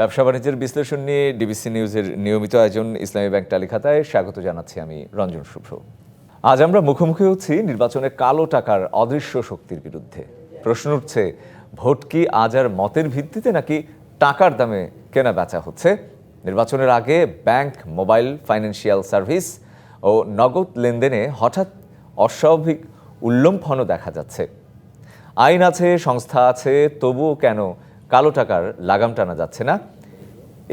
ব্যবসা বাণিজ্যের বিশ্লেষণ নিয়ে ডিবিসি নিউজের নিয়মিত আয়োজন ইসলামী ব্যাংক তালিখাতায় স্বাগত জানাচ্ছি আমি রঞ্জন শুভ্র। আজ আমরা মুখোমুখি হচ্ছি নির্বাচনে কালো টাকার অদৃশ্য শক্তির বিরুদ্ধে। প্রশ্ন উঠছে, ভোট কি আজ আর মতের ভিত্তিতে নাকি টাকার দামে কেনা বেচা হচ্ছে? নির্বাচনের আগে ব্যাংক, মোবাইল, ফাইন্যান্সিয়াল সার্ভিস ও নগদ লেনদেনে হঠাৎ অস্বাভাবিক উল্লম্ফনও দেখা যাচ্ছে। আইন আছে, সংস্থা আছে, তবুও কেন কালো টাকার লাগাম টানা যাচ্ছে না।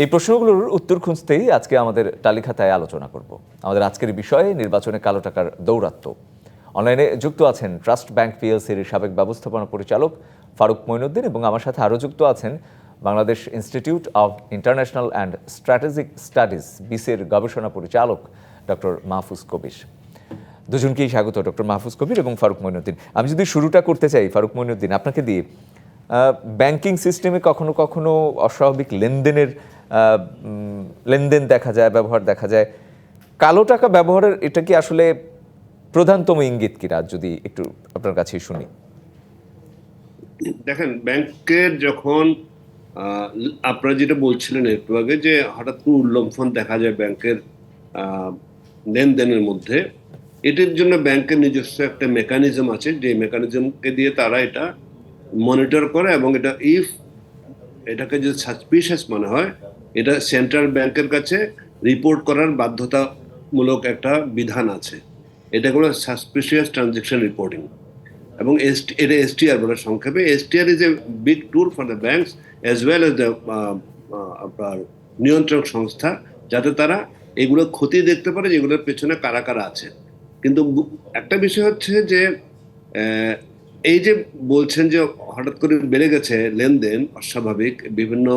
এই প্রশ্নগুলোর উত্তর খুঁজতেই আজকে আমাদের তালিকাতায় আলোচনা করব। আমাদের আজকের বিষয়ে নির্বাচনে কালো টাকার দৌরাত্ম্য। অনলাইনে যুক্ত আছেন ট্রাস্ট ব্যাংক পিএলসির সাবেক ব্যবস্থাপনা পরিচালক ফারুক মইনুদ্দিন এবং আমার সাথে আরও যুক্ত আছেন Bangladesh institute of international and strategic studies বিসির গবেষণা পরিচালক ডক্টর মাহফুজ কবির। দুজনকেই স্বাগত, ডক্টর মাহফুজ কবির এবং ফারুক মইনুদ্দিন। আমি যদি শুরুটা করতে চাই, ফারুক মইনুদ্দিন, আপনাকে দিয়ে ব্যাংকিং সিস্টেমে কখনো কখনো অস্বাভাবিক লেনদেনের লেনদেন দেখা যায়, ব্যবহার দেখা যায়। কালো টাকা ব্যবহারের এটা কি আসলে প্রধানতম ইঙ্গিত কিনা, যদি একটু আপনার কাছেই শুনি? দেখেন, ব্যাংকের যখন আপনারা যেটা বলছিলেন একটু আগে যে হঠাৎ করে উল্লম্ফন দেখা যায় ব্যাংকের লেনদেনের মধ্যে, এটার জন্য ব্যাংকের নিজস্ব একটা মেকানিজম আছে। যে মেকানিজমকে দিয়ে তারা এটা মনিটর করে এবং এটা ইফ এটাকে যদি সাসপিশিয়াস মনে হয়, এটা সেন্ট্রাল ব্যাংকের কাছে রিপোর্ট করার বাধ্যতামূলক একটা বিধান আছে। এটা কোনো সাসপিশিয়াস ট্রানজেকশন রিপোর্টিং এবং ST এটা এসটিআর বলে সংক্ষেপে। STR is a big tool for the banks as well as the আপনার নিয়ন্ত্রক সংস্থা, যাতে তারা এগুলো ক্ষতি দেখতে পারে, যেগুলোর পেছনে কারা কারা আছে। কিন্তু একটা বিষয় হচ্ছে যে এই যে বলছেন যে হঠাৎ করে বেড়ে গেছে লেনদেন অস্বাভাবিক, বিভিন্ন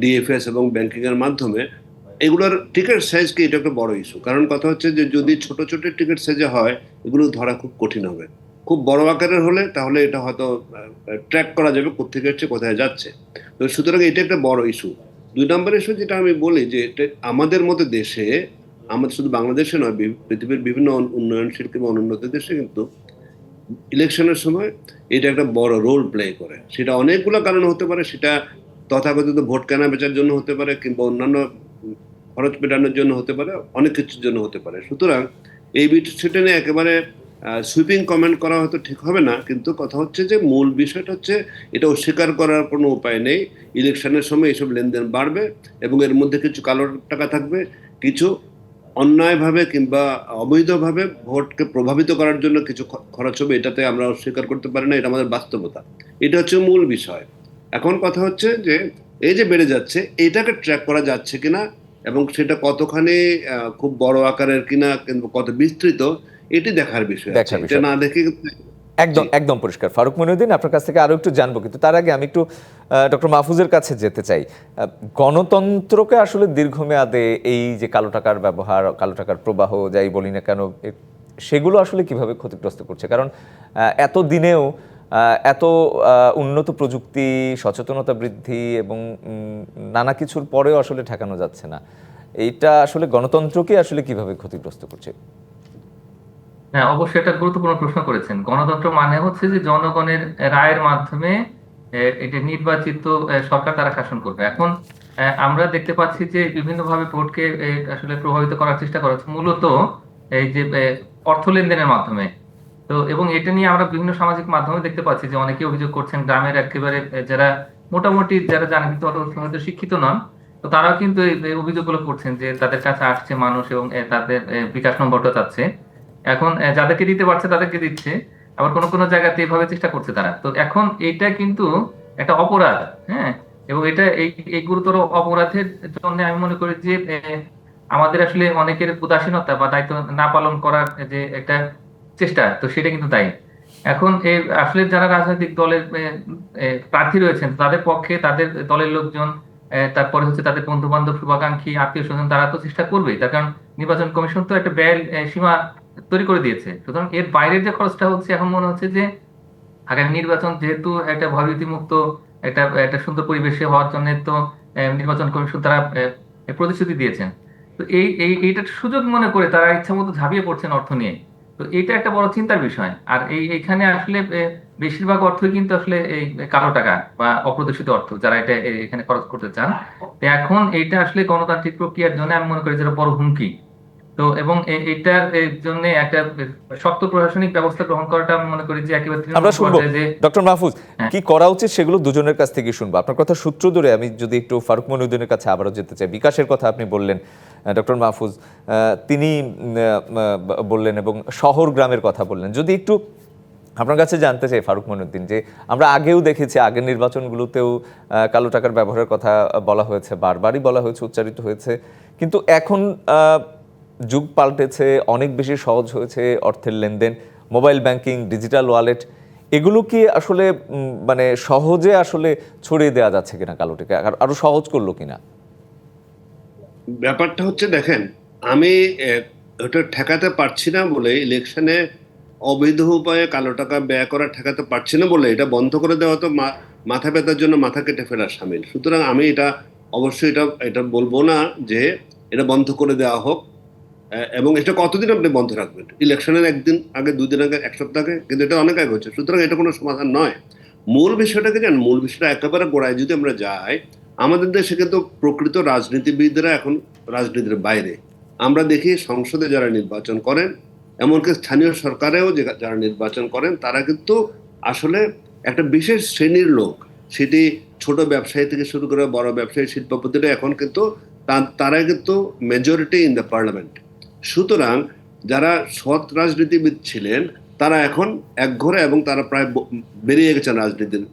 ডিএফএস এবং ব্যাংকিং এর মাধ্যমে, এগুলোর টিকিট সাইজ কি এটা একটা বড় ইস্যু কারণ কথা হচ্ছে যে যদি ছোট ছোট টিকিট সাইজে হয়, এগুলো ধরা খুব কঠিন হবে। খুব বড় আকারের হলে তাহলে এটা হয়তো ট্র্যাক করা যাবে কোথেকে হচ্ছে, কোথায় যাচ্ছে। তো সুতরাং এটা একটা বড় ইস্যু দুই নম্বর ইস্যু যেটা আমি বলি যে আমাদের মতো দেশে, আমাদের শুধু বাংলাদেশে নয় পৃথিবীর বিভিন্ন উন্নয়নশীল কিংবা অনুন্নত দেশে কিন্তু ইলেকশনের সময় এটা একটা বড় রোল প্লে করে। সেটা অনেকগুলো কারণ হতে পারে, সেটা তথাকথিত ভোট কেনা বেচার জন্য হতে পারে, কিংবা অন্যান্য খরচ মেটানোর জন্য হতে পারে, অনেক কিছুর জন্য হতে পারে। সুতরাং এই বিষয়টা নিয়ে একেবারে সুইপিং কমেন্ট করা হয়তো ঠিক হবে না, কিন্তু কথা হচ্ছে যে মূল বিষয়টা হচ্ছে এটা অস্বীকার করার কোনো উপায় নেই। ইলেকশনের সময় এইসব লেনদেন বাড়বে এবং এর মধ্যে কিছু কালো টাকা থাকবে, কিছু অন্যায়ভাবে কিংবা অবৈধভাবে ভোটকে প্রভাবিত করার জন্য কিছু খরচ হবে এটাতে আমরা অস্বীকার করতে পারি না এটা আমাদের বাস্তবতা। এটা হচ্ছে মূল বিষয়। এখন কথা হচ্ছে যে এই যে বেড়ে যাচ্ছে এটাকে ট্র্যাক করা যাচ্ছে কিনা এবং সেটা কতখানি খুব বড় আকারের কিনা কিংবা কত বিস্তৃত এটি দেখার বিষয় আছে। এটা বিষয়। না দেখে একদম একদম পরিষ্কার। ফারুক মইনুদ্দিন আপনার কাছ থেকে আরও একটু জানব কিন্তু তার আগে আমি একটু ডক্টর মাহফুজের কাছে যেতে চাই। গণতন্ত্রকে আসলে দীর্ঘমেয়াদে এই যে কালো টাকার ব্যবহার কালো টাকার প্রবাহ যাই বলি না কেন সেগুলো আসলে কীভাবে ক্ষতিগ্রস্ত করছে? কারণ এত দিনেও এত উন্নত প্রযুক্তি সচেতনতা বৃদ্ধি এবং নানা কিছুর পরেও আসলে ঠেকানো যাচ্ছে না। এইটা আসলে গণতন্ত্রকে আসলে কীভাবে ক্ষতিগ্রস্ত করছে? হ্যাঁ অবশ্যই একটা গুরুত্বপূর্ণ প্রশ্ন করেছেন। গণতন্ত্র মানে হচ্ছে যে জনগণের রায়ের মাধ্যমে এটি নির্বাচিত সরকার তারা শাসন করবে। এখন আমরা দেখতে পাচ্ছি যে বিভিন্নভাবে ভোটকে আসলে প্রভাবিত করার চেষ্টা করা মূলত এই যে অর্থ লেনদেনের মাধ্যমে। তো, এবং এটা নিয়ে আমরা বিভিন্ন সামাজিক মাধ্যমে দেখতে পাচ্ছি যে অনেকে অভিযোগ করছেন, গ্রামের একেবারে যারা মোটামুটি, যারা জানেন কিন্তু অত শিক্ষিত নন, তো তারাও কিন্তু এই অভিযোগগুলো করছেন যে তাদের কাছে আসছে মানুষ এবং তাদের বিকাশ নম্বরটা চাচ্ছে। এখন যাদেরকে দিতে পারছে তাদেরকে দিচ্ছে, আবার কোনো কোনো জায়গাতে এভাবে চেষ্টা করছে তারা। তো এখন এটা কিন্তু একটা অপরাধ হ্যাঁ? এবং এটা এই এই গুরুতর অপরাধের জন্য আমি মনে করি যে আমাদের আসলে অনেকের উদাসীনতা বা দায়িত্ব না পালন করার যে একটা চেষ্টা, তো সেটা কিন্তু তাই এখন এই আসলে যারা রাজনৈতিক দলের প্রার্থী রয়েছেন তাদের পক্ষে তাদের দলের লোকজন তারপরে হচ্ছে তাদের বন্ধু বান্ধব শুভাকাঙ্ক্ষী, আত্মীয় স্বজন, তারা তো চেষ্টা করবেই। তার কারণ নির্বাচন কমিশন তো একটা ব্যয় সীমা তৈরি করে দিয়েছে। সুতরাং এর বাইরের যে খরচটা হচ্ছে, এখন মনে হচ্ছে যে আগামী নির্বাচন যেহেতু একটা ভয়ভীতি মুক্ত একটা একটা সুন্দর পরিবেশে হওয়ার জন্য তো নির্বাচন কমিশন তারা প্রতিশ্রুতি দিয়েছেন। তো এই এই এইটা সুযোগ মনে করে তারা ইচ্ছা মতো ঝাঁপিয়ে পড়ছেন অর্থ নিয়ে। তো এটা একটা বড় চিন্তার বিষয়। আর এই, এইখানে আসলে বেশিরভাগ অর্থই কিন্তু আসলে এই কালো টাকা বা অপ্রদর্শিত অর্থ যারা এটা এখানে খরচ করতে চান। এখন এইটা আসলে গণতান্ত্রিক প্রক্রিয়ার জন্য আমি মনে করি যেটা বড় হুমকি। তো এবং এটার জন্য একটা শক্ত প্রশাসনিক ব্যবস্থা গ্রহণ করাটা আমি মনে করি যে একেবারে আমরা শুনব। যে ডক্টর মাহফুজ হ্যাঁ। কি করা উচিত সেগুলো দুজনের কাছ থেকে শুনব। আপনার কথা সূত্র ধরে আমি যদি একটু ফারুক মনিউদ্দিনের কাছে আবারও যেতে চাই। বিকাশের কথা আপনি বললেন ডক্টর মাহফুজ তিনি বললেন এবং শহর গ্রামের কথা বললেন। যদি একটু আপনার কাছে জানতে চাই ফারুক মনিউদ্দিন যে আমরা আগেও দেখেছি আগের নির্বাচনগুলোতেও কালো টাকার ব্যবহারের কথা বলা হয়েছে বারবারই বলা হয়েছে উচ্চারিত হয়েছে। কিন্তু এখন আহ, যুগ পাল্টেছে, অনেক বেশি সহজ হয়েছে অর্থের লেনদেন, মোবাইল ব্যাংকিং, ডিজিটাল ওয়ালেট, এগুলো কি আসলে মানে সহজে আসলে ছড়িয়ে দেওয়া যাচ্ছে কিনা কালো টাকা আর- সহজ করল কিনা? ব্যাপারটা হচ্ছে, দেখেন, আমি ওটা ঠেকাতে পারছি না বলে ইলেকশনে অবৈধ উপায়ে কালো টাকা ব্যয় করা ঠেকাতে পারছি না বলে এটা বন্ধ করে দেওয়া তো মাথা ব্যথার জন্য মাথা কেটে ফেলা সামিল। সুতরাং আমি এটা, অবশ্যই এটা এটা বলব না যে এটা বন্ধ করে দেওয়া হোক। এবং এটা কতদিন আপনি বন্ধ রাখবেন? ইলেকশনের একদিন আগে, দুদিন আগে, এক সপ্তাহ আগে কিন্তু এটা অনেক আগে হচ্ছে সুতরাং এটা কোনো সমাধান নয়। মূল বিষয়টাকে জান মূল বিষয়টা একেবারে গোড়ায় যদি আমরা যাই, আমাদের দেশে কিন্তু প্রকৃত রাজনীতিবিদরা এখন রাজনীতির বাইরে। আমরা দেখি সংসদে যারা নির্বাচন করেন, এমনকি স্থানীয় সরকারেও যারা নির্বাচন করেন, তারা কিন্তু আসলে একটা বিশেষ শ্রেণির লোক। সেটি ছোট ব্যবসায়ী থেকে শুরু করে বড় ব্যবসায়ী, শিল্পপতিরা এখন কিন্তু তারা কিন্তু মেজরিটি ইন দ্য পার্লামেন্ট সুতরাং যারা সৎ রাজনীতিবিদ ছিলেন, তারা এখন একঘরে এবং তারা প্রায় বেরিয়ে গেছেন রাজনীতির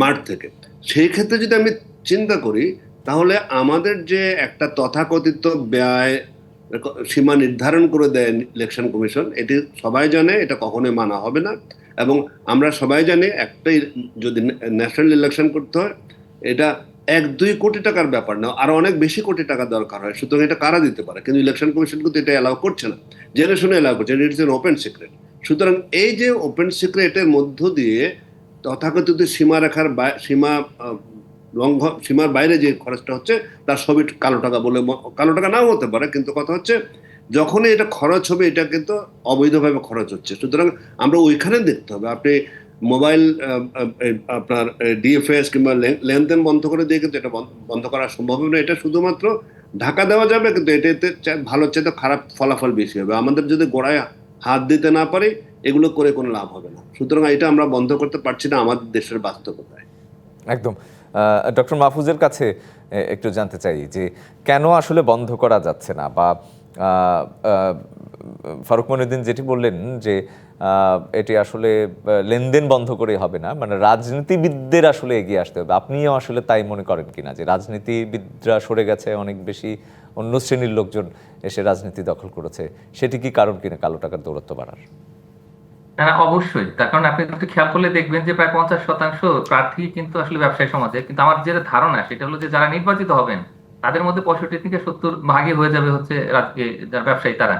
মাঠ থেকে। সেই ক্ষেত্রে যদি আমি চিন্তা করি, তাহলে আমাদের যে একটা তথাকথিত ব্যয় সীমা নির্ধারণ করে দেয় ইলেকশন কমিশন এটি সবাই জানে, এটা কখনোই মানা হবে না। এবং আমরা সবাই জানি, একটাই যদি ন্যাশনাল ইলেকশন করতে হয়, এটা এক দুই কোটি টাকার ব্যাপার না আরও অনেক বেশি কোটি টাকা দরকার হয় সুতরাং এটা কারা দিতে পারে? কিন্তু ইলেকশন কমিশন কিন্তু এটা অ্যালাউ করছে না। জেনে শুনে অ্যালাউ করছে ইটস এন ওপেন সিক্রেট সুতরাং এই যে ওপেন সিক্রেটের মধ্য দিয়ে তথাকথিত সীমারেখার সীমা আহ, লঙ্ঘন সীমার বাইরে যে খরচটা হচ্ছে তার সবই কালো টাকা বলে কালো টাকা নাও হতে পারে কিন্তু কথা হচ্ছে যখনই এটা খরচ হবে এটা কিন্তু অবৈধভাবে খরচ হচ্ছে। সুতরাং আমরা ওইখানে দেখতে হবে। আপনি মোবাইল আপনার ডিএফএস কিংবা লেন- লেনদেন বন্ধ করে দিয়ে কিন্তু এটা বন্ধ- করা সম্ভব না। এটা শুধুমাত্র ঢাকা দেওয়া যাবে কিন্তু এটাতে ভালো চাইতে খারাপ ফলাফল বেশি হবে। আমাদের যদি গোড়ায় হাত দিতে না পারি, এগুলো করে কোনো লাভ হবে না। সুতরাং এটা আমরা বন্ধ করতে পারছি না আমাদের দেশের বাস্তবতায়। একদম। ডক্টর মাহফুজের কাছে একটু জানতে চাই যে কেন আসলে বন্ধ করা যাচ্ছে না? বা ফারুক মনিউদ্দিন যেটি বললেন যে এটি আসলে লেনদেন বন্ধ করে হবে না মানে রাজনীতিবিদদের আসলে এগিয়ে আসতে হবে। আপনিও আসলে তাই মনে করেন কিনা যে, রাজনীতিবিদরা সরে গেছে, অনেক বেশি অন্য শ্রেণির লোকজন এসে রাজনীতি দখল করেছে, সেটি কি কারণ কিনা কালো টাকার দৌরত্ব বাড়ার? হ্যাঁ অবশ্যই। তার কারণ আপনি একটু খেয়াল করলে দেখবেন যে, প্রায় পঞ্চাশ শতাংশ প্রার্থী কিন্তু আসলে ব্যবসায়ী সমাজে কিন্তু আমার যেটা ধারণা, সেটা হলো যে, যারা নির্বাচিত হবেন, তাদের মধ্যে পঁয়ষট্টি থেকে সত্তর ভাগে হয়ে যাবে হচ্ছে ব্যবসায়ী, তারা।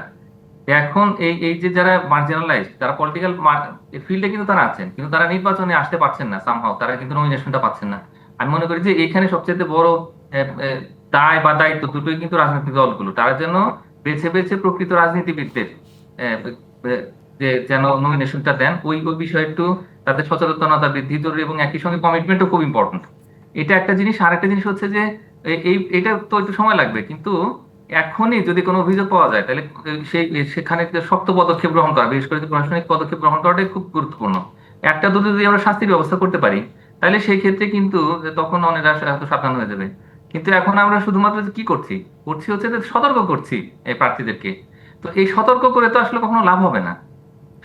এখন এই এই যে যারা মার্জিনালাইজ যারা পলিটিক্যাল ফিল্ডে কিন্তু তারা আছেন, কিন্তু তারা নির্বাচনে আসতে পারছেন না সামহাও তারা কিন্তু নমিনেশনটা পাচ্ছেন না। আমি মনে করি যে এখানে সবচেয়ে বড় দায় বা দায়িত্ব দুটোই কিন্তু রাজনৈতিক দলগুলো। তারা যেন বেছে বেছে প্রকৃত রাজনীতিবিদদের যে যেন নমিনেশনটা দেন, ওই ওই বিষয়ে একটু তাদের সচেতনতা বৃদ্ধি জরুরি এবং একই সঙ্গে কমিটমেন্টও খুব ইম্পর্টেন্ট এটা একটা জিনিস। আর একটা জিনিস হচ্ছে যে এই, এটা তো একটু সময় লাগবে, কিন্তু এখনই যদি কোনো অভিযোগ পাওয়া যায়, তাহলে সেই সেখানে শক্ত পদক্ষেপ গ্রহণ করা, বিশেষ করে প্রশাসনিক পদক্ষেপ গ্রহণ করাটাই খুব গুরুত্বপূর্ণ। একটা দুটো যদি আমরা শাস্তির ব্যবস্থা করতে পারি, তাহলে সেই ক্ষেত্রে কিন্তু তখন অনেকটা সাবধান হয়ে যাবে। কিন্তু এখন আমরা শুধুমাত্র কি করছি? করছি হচ্ছে যে সতর্ক করছি এই প্রার্থীদেরকে। তো এই সতর্ক করে তো আসলে কখনো লাভ হবে না।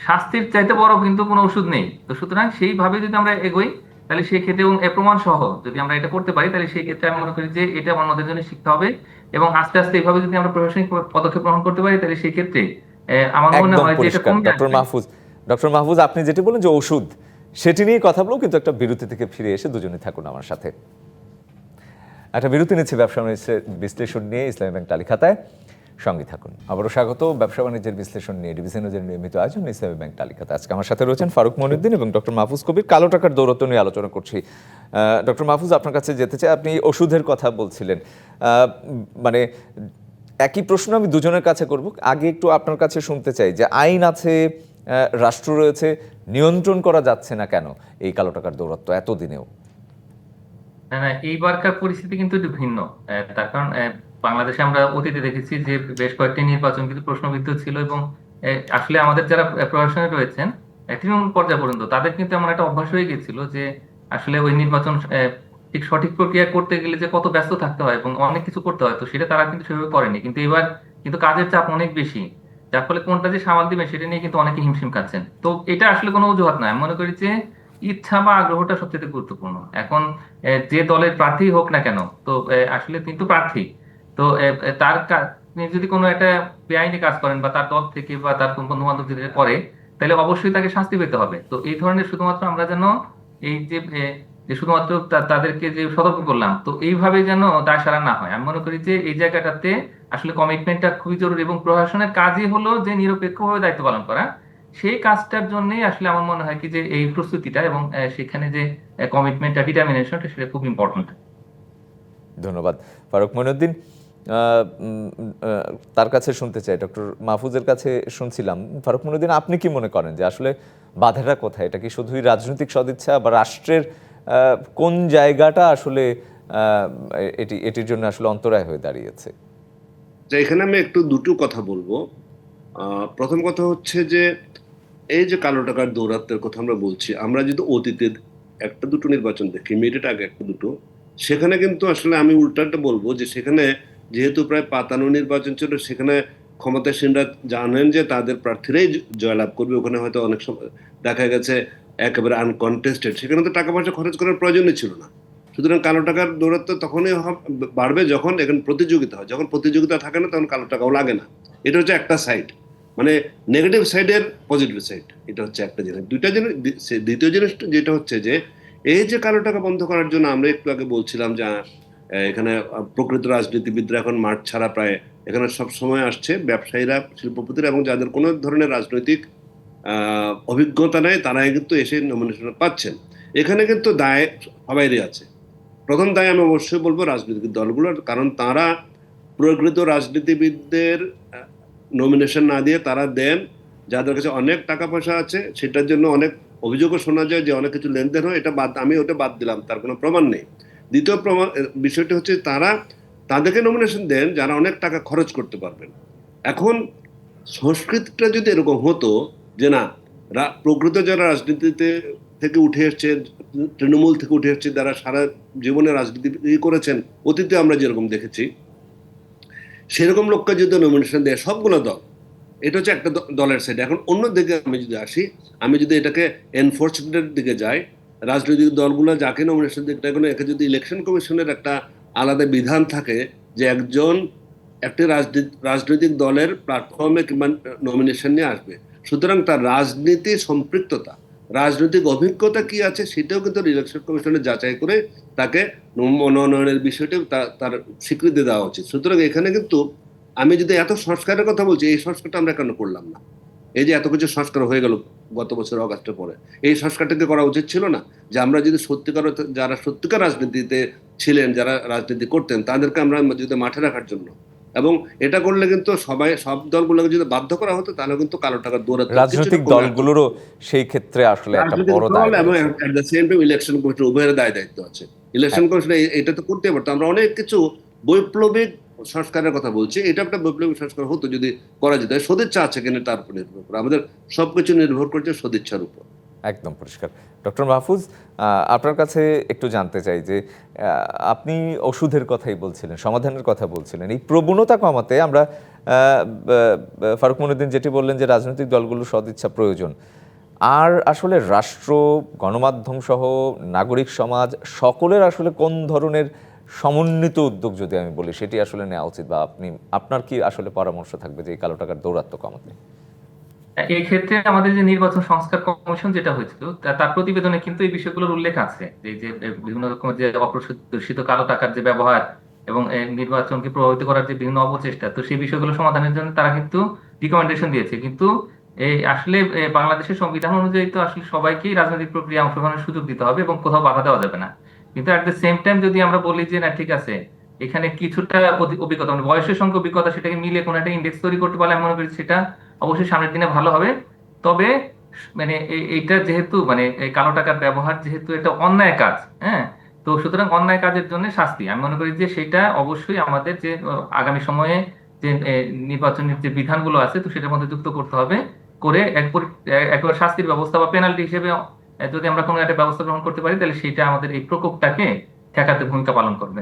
শাস্তির চাইতে বড় কিন্তু কোনো ওষুধ নেই। তো সুতরাং সেইভাবে যদি আমরা এগোই, তাহলে সেই ক্ষেত্রে এবং প্রমাণ সহ যদি আমরা এটা করতে পারি, তাহলে সেই ক্ষেত্রে আমি মনে করি যে এটা অন্যদের জন্য শিক্ষা হবে। এবং আস্তে আস্তে এভাবে যদি আমরা প্রশাসনিক পদক্ষেপ গ্রহণ করতে পারি তাহলে সেই ক্ষেত্রে আমার মনে হয় যে এটা কমবে ডক্টর মাহফুজ ডক্টর মাহফুজ আপনি যেটা বলেন যে ওষুধ সেটি নিয়ে কথা বলব কিন্তু একটা বিরতি থেকে ফিরে এসে দুজনে থাকুন আমার সাথে। একটা বিরতি নিচ্ছে ব্যবসা বিশ্লেষণ নিয়ে ইসলামী ব্যাংক তালিকাতায় সঙ্গে থাকুন। আবারও স্বাগত, ব্যবসা বাণিজ্যের বিশ্লেষণ নিয়ে ডিভিশনের নিয়মিত আয়োজন ইসলামী ব্যাংক তালিকাতে। আজকে আমার সাথে রয়েছেন ফারুক মনিউদ্দিন এবং ডক্টর মাহফুজ কবির। কালো টাকার দৌরত্ব নিয়ে আলোচনা করছি। ডক্টর মাহফুজ, আপনার কাছে যেতে চাই, আপনি ওষুধের কথা বলছিলেন। মানে একই প্রশ্ন আমি দুজনের কাছে করব। আগে একটু আপনার কাছে শুনতে চাই যে আইন আছে রাষ্ট্র রয়েছে, নিয়ন্ত্রণ করা যাচ্ছে না কেন এই কালো টাকার দৌরত্ব এতদিনেও? এইবারকার পরিস্থিতি কিন্তু একটু ভিন্ন। তার কারণ বাংলাদেশে আমরা অতীতে দেখেছি যে বেশ কয়েকটি নির্বাচন কিন্তু প্রশ্নবিদ্ধ ছিল এবং আসলে আমাদের যারা প্রশাসনে রয়েছেন তৃণমূল পর্যায় পর্যন্ত, তাদের কিন্তু এমন একটা অভ্যাস হয়ে গেছিল যে, আসলে ওই নির্বাচন ঠিক সঠিক প্রক্রিয়া করতে গেলে যে কত ব্যস্ত থাকতে হয় এবং অনেক কিছু করতে হয়, তো সেটা তারা কিন্তু সেভাবে করেনি। কিন্তু এবার কিন্তু কাজের চাপ অনেক বেশি, যার ফলে কোনটা যে সামাল দিবে সেটা নিয়ে কিন্তু অনেকে হিমশিম খাচ্ছেন। তো এটা আসলে কোনো অজুহাত নয়। আমি মনে করি যে ইচ্ছা বা আগ্রহটা সবচেয়ে গুরুত্বপূর্ণ। এখন যে দলের প্রার্থী হোক না কেন, তো আসলে কিন্তু প্রার্থী। তো তার যদি কোনো একটা বেআইনি কাজ করেন বা তার দল থেকে বা তার বন্ধু বান্ধব যদি করে তাহলে অবশ্যই তাকে শাস্তি পেতে হবে। তো এই ধরনের শুধুমাত্র আমরা যেন এই যে শুধুমাত্র তাদেরকে যে সতর্ক করলাম তো এইভাবে যেন দায় সারা না হয়। আমি মনে করি যে এই জায়গাটাতে আসলে কমিটমেন্টটা খুবই জরুরি এবং প্রশাসনের কাজই হলো যে নিরপেক্ষভাবে দায়িত্ব পালন করা। সেই কাজটার জন্যই আসলে আমার মনে হয় কি যে এই প্রস্তুতিটা এবং সেখানে যে কমিটমেন্টটা ডিটারমিনেশনটা সেটা খুব ইম্পর্টেন্ট ধন্যবাদ। ফারুক আহ, তার কাছে শুনতে চাই, ডক্টর মাহফুজের কাছে শুনছিলাম। ফারুক মইনুদ্দিন আপনি কি মনে করেন যে আসলে বাধাটা কোথায়? এটা কি শুধুই রাজনৈতিক সদিচ্ছা বা রাষ্ট্রের কোন জায়গাটা আসলে এটি, এটির জন্য আসলে অন্তরায় হয়ে দাঁড়িয়েছে? এখানে আমি একটু দুটো কথা বলব। প্রথম কথা হচ্ছে যে, এই যে কালো টাকার দৌরাত্মের কথা আমরা বলছি, আমরা যদি অতীতে একটা দুটো নির্বাচন দেখি মিনিট আগে একটা দুটো, সেখানে কিন্তু আসলে আমি উল্টাটা বলব যে সেখানে যেহেতু প্রায় পাতানো নির্বাচন ছিল, সেখানে ক্ষমতাসীনরা জানেন যে তাদের প্রার্থীরাই জয়লাভ করবে। ওখানে হয়তো অনেক সময় দেখা গেছে একেবারে আনকনটেস্টেড সেখানে তো টাকা পয়সা খরচ করার প্রয়োজনই ছিল না। সুতরাং কালো টাকার দৌরাত্ম তখনই বাড়বে যখন এখানে প্রতিযোগিতা হয়। যখন প্রতিযোগিতা থাকে না, তখন কালো টাকাও লাগে না। এটা হচ্ছে একটা সাইড মানে নেগেটিভ সাইডের পজিটিভ সাইড এটা হচ্ছে একটা জিনিস। দুইটা জিনিস দ্বিতীয় জিনিস যেটা হচ্ছে যে, এই যে কালো টাকা বন্ধ করার জন্য আমরা একটু আগে বলছিলাম যে এখানে প্রকৃত রাজনীতিবিদরা এখন মাঠ ছাড়া প্রায়, এখানে সব সময় আসছে, ব্যবসায়ীরা, শিল্পপতিরা এবং যাদের কোনো ধরনের রাজনৈতিক অভিজ্ঞতা নেই, তারাই কিন্তু এসে নমিনেশন পাচ্ছেন। এখানে কিন্তু দায় সবাইরই আছে। প্রথম দায় আমি অবশ্যই বলব রাজনৈতিক দলগুলোর, কারণ তারা প্রকৃত রাজনীতিবিদদের নমিনেশন না দিয়ে তারা দেন, যাদের কাছে অনেক টাকা পয়সা আছে, সেটার জন্য অনেক অভিযোগও শোনা যায় যে অনেক কিছু লেনদেন হয়, এটা বাদ, আমি ওটা বাদ দিলাম, তার কোনো প্রমাণ নেই। দ্বিতীয় প্রমাণ বিষয়টি হচ্ছে তারা তাদেরকে নমিনেশন দেন যারা অনেক টাকা খরচ করতে পারবেন। এখন সংস্কৃতিটা যদি এরকম হতো যে না প্রকৃত যারা রাজনীতিতে থেকে উঠে এসছে, তৃণমূল থেকে উঠে এসছে, যারা সারা জীবনে রাজনীতি করেছেন, অতীতে আমরা যেরকম দেখেছি, সেরকম লোককে যদি নমিনেশন দেয় সবগুলো দল, এটা হচ্ছে একটা দলের সাইড এখন অন্য দিকে আমি যদি আসি, আমি যদি এটাকে এনফোর্সমেন্টের দিকে যাই রাজনৈতিক দলগুলো যাকে নমিনেশন দিতে কোনো, একে যদি ইলেকশন কমিশনের একটা আলাদা বিধান থাকে যে একজন একটি রাজনীতি, রাজনৈতিক দলের প্ল্যাটফর্মে কিংবা নমিনেশন নিয়ে আসবে, সুতরাং তার রাজনীতি সম্পৃক্ততা, রাজনৈতিক অভিজ্ঞতা কি আছে সেটাও কিন্তু ইলেকশন কমিশনে যাচাই করে তাকে মনোনয়নের বিষয়টি তার স্বীকৃতি দেওয়া উচিত। সুতরাং এখানে কিন্তু আমি যদি এত সংস্কারের কথা বলছি, এই সংস্কারটা আমরা কেন করলাম না? এই যে এত কিছু সংস্কার হয়ে গেল গত বছর অগাস্টের পরে এই সংস্কারটাকে করা উচিত ছিল না? যে আমরা যদি সত্যিকার যারা সত্যিকার রাজনীতিতে ছিলেন যারা রাজনীতি করতেন তাদেরকে আমরা যদি মাঠে রাখার জন্য। এবং এটা করলে কিন্তু সবাই সব দলগুলোকে যদি বাধ্য করা হতো তাহলে কিন্তু কালো টাকার দৌড়াতে রাজনৈতিক দলগুলোরও সেই ক্ষেত্রে আসলে একটা বড় দায় এবং at the same time election commission উভয়ের দায় দায়িত্ব আছে। ইলেকশন কমিশন এটা তো করতে পারতো আমরা অনেক কিছু বৈপ্লবিক সংস্কারের কথা বলছি, এটা একটা বৈপ্লবিক সংস্কার হতো যদি করা যেত। সদিচ্ছা আছে কিনা তার উপর নির্ভর করে। আমাদের সবকিছু নির্ভর করছে সদিচ্ছার উপর। একদম পরিষ্কার। ডক্টর মাহফুজ আপনার কাছে একটু জানতে চাই যে আপনি ওষুধের কথাই বলছিলেন, সমাধানের কথা বলছিলেন। এই প্রবণতা কমাতে আমরা ফারুক মনুদ্দিন যেটি বললেন যে, রাজনৈতিক দলগুলো সদিচ্ছা প্রয়োজন। আর আসলে রাষ্ট্র, গণমাধ্যম সহ, নাগরিক সমাজ, সকলের আসলে কোন ধরনের সমন্বিত উদ্যোগ যদি আমি বলি, সেটি আসলে নেওয়া উচিত বা আপনি, আপনার কি আসলে পরামর্শ থাকবে যে এই কালো টাকার দৌরাত্ম কমাতে? এই ক্ষেত্রে আমাদের যে নির্বাচন সংস্কার কমিশন যেটা হয়েছিল তার প্রতিবেদনে কিন্তু এই বিষয়গুলোর উল্লেখ আছে। যে যে বিভিন্ন রকমের যে অপ্রদর্শিত কালো টাকার যে ব্যবহার এবং নির্বাচনকে প্রভাবিত করার যে বিভিন্ন অপচেষ্টা, তো সেই বিষয়গুলো সমাধানের জন্য তারা কিন্তু রিকমেন্ডেশন দিয়েছে। কিন্তু এই আসলে বাংলাদেশের সংবিধান অনুযায়ী তো আসলে সবাইকেই রাজনৈতিক প্রক্রিয়া অংশগ্রহণের সুযোগ দিতে হবে এবং কোথাও বাধা দেওয়া যাবে না। কিন্তু অ্যাট দ্য সেম টাইম যদি আমরা বলি যে না, ঠিক আছে, এখানে কিছুটা অভিজ্ঞতা মানে বয়সের সঙ্গে অভিজ্ঞতা সেটাকে মিলে কোনো একটা ইন্ডেক্স তৈরি করতে পারলে আমি মনে করি সেটা অবশ্যই সামনের দিনে ভালো হবে। তবে মানে এইটা যেহেতু মানে কালো টাকার ব্যবহার যেহেতু এটা অন্যায় কাজ হ্যাঁ? তো সুতরাং অন্যায় কাজের জন্য শাস্তি। আমি মনে করি যে সেটা অবশ্যই আমাদের যে আগামী সময়ে যে নির্বাচনের যে বিধানগুলো আছে, তো সেটার মধ্যে যুক্ত করতে হবে। করে একবার শাস্তির ব্যবস্থা বা পেনাল্টি হিসেবে যদি আমরা কোনো একটা ব্যবস্থা গ্রহণ করতে পারি তাহলে সেটা আমাদের এই প্রকোপটাকে ঠেকাতে ভূমিকা পালন করবে।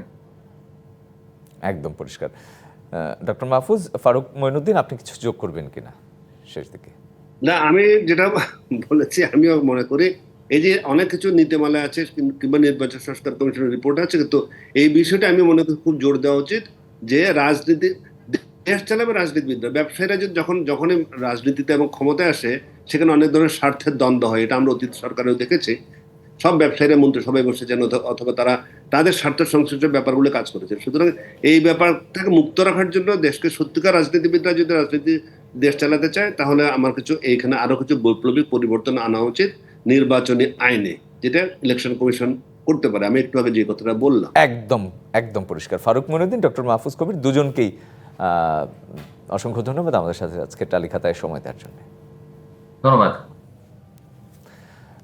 একদম পরিষ্কার। ডক্টর মাহফুজ ফারুক মইনুদ্দিন আপনি কিছু যোগ করবেন কিনা শেষ দিকে? না আমি যেটা বলেছি আমিও মনে করি এই যে অনেক কিছু নীতিমালা আছে কিংবা নির্বাচন সংস্কার কমিশনের রিপোর্ট আছে কিন্তু এই বিষয়টা আমি মনে করি খুব জোর দেওয়া উচিত যে রাজনীতি দেশ চালাবে রাজনীতিবিদরা। ব্যবসায়ীরা যে যখন যখনই রাজনীতিতে এবং ক্ষমতায় আসে সেখানে অনেক ধরনের স্বার্থের দ্বন্দ্ব হয়, এটা আমরা অতীত সরকারেও দেখেছি। সব ব্যবসায়ীরা মন্ত্রিসভায় বসেছেন অথ- অথবা তারা তাদের স্বার্থ সংশ্লিষ্ট ব্যাপারগুলো কাজ করেছে। সুতরাং এই ব্যাপার থেকে মুক্ত রাখার জন্য দেশকে সত্যিকার রাজনীতিবিদরা যদি রাজনীতি দেশ চালাতে চায়, তাহলে আমার কিছু, এইখানে আরও কিছু বৈপ্লবিক পরিবর্তন আনা উচিত নির্বাচনী আইনে, যেটা ইলেকশন কমিশন করতে পারে। আমি একটু আগে যে কথাটা বললাম। একদম একদম পরিষ্কার। ফারুক মইনুদ্দিন ডক্টর মাহফুজ কবির দুজনকেই অসংখ্য ধন্যবাদ আমাদের সাথে আজকে টালি খাতায় সময় দেওয়ার জন্য। ধন্যবাদ।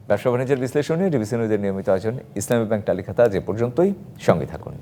ব্যবসা বাণিজ্যের বিশ্লেষণে ডিবিসি নিয়মিত আয়োজন ইসলামী ব্যাংক তালিকাতা যে পর্যন্তই। সঙ্গে থাকুন।